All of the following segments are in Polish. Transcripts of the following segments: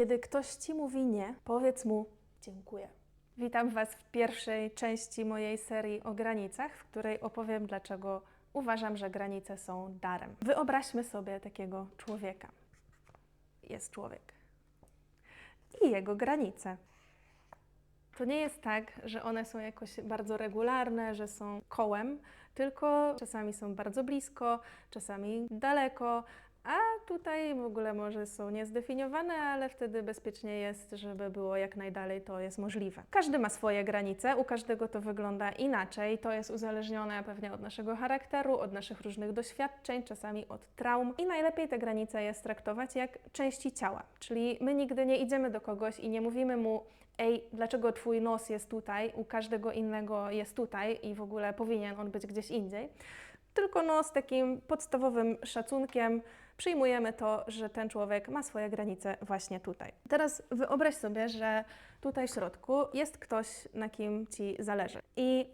Kiedy ktoś ci mówi nie, powiedz mu dziękuję. Witam Was w pierwszej części mojej serii o granicach, w której opowiem, dlaczego uważam, że granice są darem. Wyobraźmy sobie takiego człowieka. Jest człowiek. I jego granice. To nie jest tak, że one są jakoś bardzo regularne, że są kołem, tylko czasami są bardzo blisko, czasami daleko, a tutaj w ogóle może są niezdefiniowane, ale wtedy bezpiecznie jest, żeby było jak najdalej, to jest możliwe. Każdy ma swoje granice, u każdego to wygląda inaczej, to jest uzależnione pewnie od naszego charakteru, od naszych różnych doświadczeń, czasami od traum i najlepiej te granice jest traktować jak części ciała, czyli my nigdy nie idziemy do kogoś i nie mówimy mu ej, dlaczego twój nos jest tutaj, u każdego innego jest tutaj i w ogóle powinien on być gdzieś indziej. Tylko no, z takim podstawowym szacunkiem przyjmujemy to, że ten człowiek ma swoje granice właśnie tutaj. Teraz wyobraź sobie, że tutaj w środku jest ktoś, na kim ci zależy. I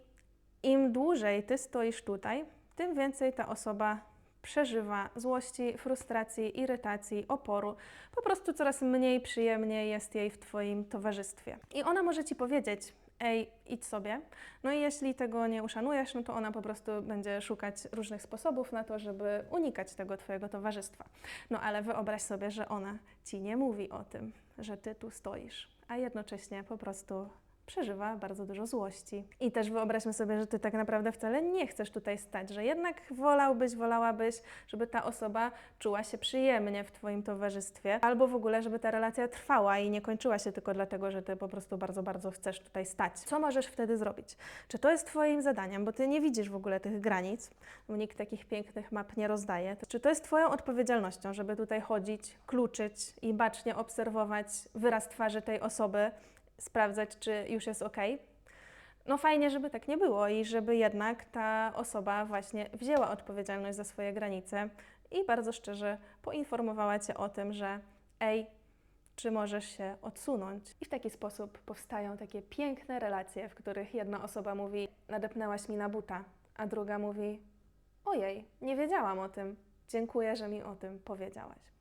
im dłużej ty stoisz tutaj, tym więcej ta osoba przeżywa złości, frustracji, irytacji, oporu. Po prostu coraz mniej przyjemnie jest jej w Twoim towarzystwie. I ona może Ci powiedzieć, ej, idź sobie. No i jeśli tego nie uszanujesz, no to ona po prostu będzie szukać różnych sposobów na to, żeby unikać tego Twojego towarzystwa. No ale wyobraź sobie, że ona Ci nie mówi o tym, że Ty tu stoisz, a jednocześnie po prostu przeżywa bardzo dużo złości. I też wyobraźmy sobie, że ty tak naprawdę wcale nie chcesz tutaj stać, że jednak wolałbyś, wolałabyś, żeby ta osoba czuła się przyjemnie w twoim towarzystwie, albo w ogóle, żeby ta relacja trwała i nie kończyła się tylko dlatego, że ty po prostu bardzo, bardzo chcesz tutaj stać. Co możesz wtedy zrobić? Czy to jest twoim zadaniem, bo ty nie widzisz w ogóle tych granic, bo nikt takich pięknych map nie rozdaje. Czy to jest twoją odpowiedzialnością, żeby tutaj chodzić, kluczyć i bacznie obserwować wyraz twarzy tej osoby, sprawdzać, czy już jest ok. No fajnie, żeby tak nie było i żeby jednak ta osoba właśnie wzięła odpowiedzialność za swoje granice i bardzo szczerze poinformowała Cię o tym, że ej, czy możesz się odsunąć. I w taki sposób powstają takie piękne relacje, w których jedna osoba mówi, nadepnęłaś mi na buta, a druga mówi, ojej, nie wiedziałam o tym, dziękuję, że mi o tym powiedziałaś.